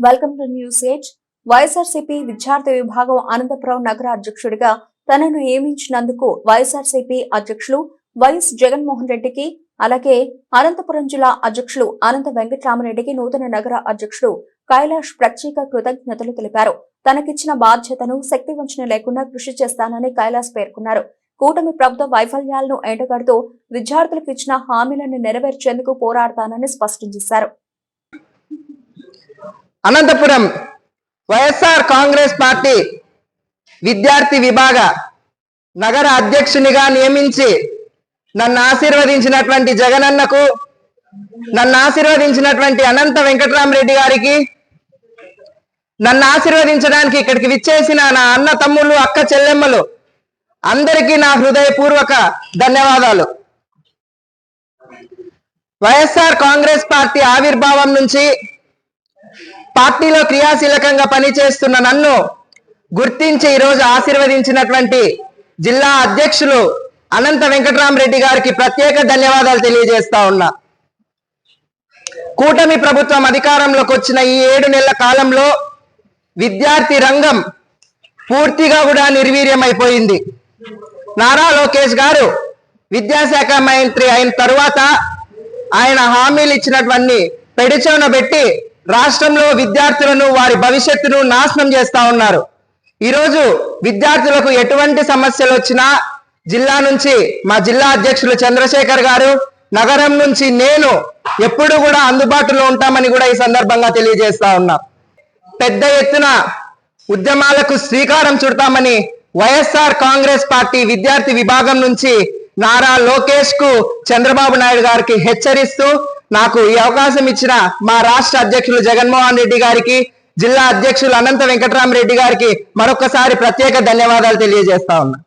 Welcome to news age YSRCP విద్యార్థి విభాగం అనంతపురం నగర అధ్యక్షుడిగా తనను నియమించినందుకు వైఎస్ఆర్సీపీ అధ్యక్షులు వైఎస్ జగన్మోహన్ రెడ్డికి అలాగే అనంతపురం జిల్లా అధ్యక్షులు అనంత వెంకటరామరెడ్డికి నూతన నగర అధ్యక్షుడు కైలాష్ ప్రత్యేక కృతజ్ఞతలు తెలిపారు. తనకిచ్చిన బాధ్యతను శక్తి వంచన లేకుండా కృషి చేస్తానని కైలాస్ పేర్కొన్నారు. కూటమి ప్రభుత్వ వైఫల్యాలను ఎండగడుతూ విద్యార్థులకు ఇచ్చిన హామీలను నెరవేర్చేందుకు పోరాడతానని స్పష్టం చేశారు. అనంతపురం వైఎస్ఆర్ కాంగ్రెస్ పార్టీ విద్యార్థి విభాగ నగర అధ్యక్షునిగా నియమించి నన్ను ఆశీర్వదించినటువంటి జగనన్నకు నన్ను ఆశీర్వదించినటువంటి అనంత వెంకటరామరెడ్డి గారికి నన్ను ఆశీర్వదించడానికి ఇక్కడికి విచ్చేసిన నా అన్న తమ్ముళ్ళు అక్క చెల్లెమ్మలు అందరికీ నా హృదయపూర్వక ధన్యవాదాలు. వైఎస్ఆర్ కాంగ్రెస్ పార్టీ ఆవిర్భావం నుంచి పార్టీలో క్రియాశీలకంగా పనిచేస్తున్న నన్ను గుర్తించి ఈరోజు ఆశీర్వదించినటువంటి జిల్లా అధ్యక్షులు అనంత వెంకటరామరెడ్డి గారికి ప్రత్యేక ధన్యవాదాలు తెలియజేస్తా ఉన్నా. కూటమి ప్రభుత్వం అధికారంలోకి వచ్చిన ఈ ఏడు నెలల కాలంలో విద్యార్థి రంగం పూర్తిగా కూడా నిర్వీర్యమైపోయింది. నారా లోకేష్ గారు విద్యాశాఖ మంత్రి అయిన తరువాత ఆయన హామీలు ఇచ్చినటువంటి పెడిచోన పెట్టి రాష్ట్రంలో విద్యార్థులను వారి భవిష్యత్తును నాశనం చేస్తా ఉన్నారు. ఈరోజు విద్యార్థులకు ఎటువంటి సమస్యలు వచ్చినా జిల్లా నుంచి మా జిల్లా అధ్యక్షులు చంద్రశేఖర్ గారు నగరం నుంచి నేను ఎప్పుడు కూడా అందుబాటులో ఉంటామని కూడా ఈ సందర్భంగా తెలియజేస్తా ఉన్నా. పెద్ద ఎత్తున ఉద్యమాలకు శ్రీకారం చుడతామని వైఎస్ఆర్ కాంగ్రెస్ పార్టీ విద్యార్థి విభాగం నుంచి నారా లోకేష్కు చంద్రబాబు నాయుడు గారికి హెచ్చరిస్తూ నాకు ఈ అవకాశం ఇచ్చిన మా రాష్ట్ర అధ్యక్షులు జగన్మోహన్ రెడ్డి గారికి జిల్లా అధ్యక్షులు అనంత వెంకటరామరెడ్డి గారికి మరొకసారి ప్రత్యేక ధన్యవాదాలు తెలియజేస్తా ఉన్నా.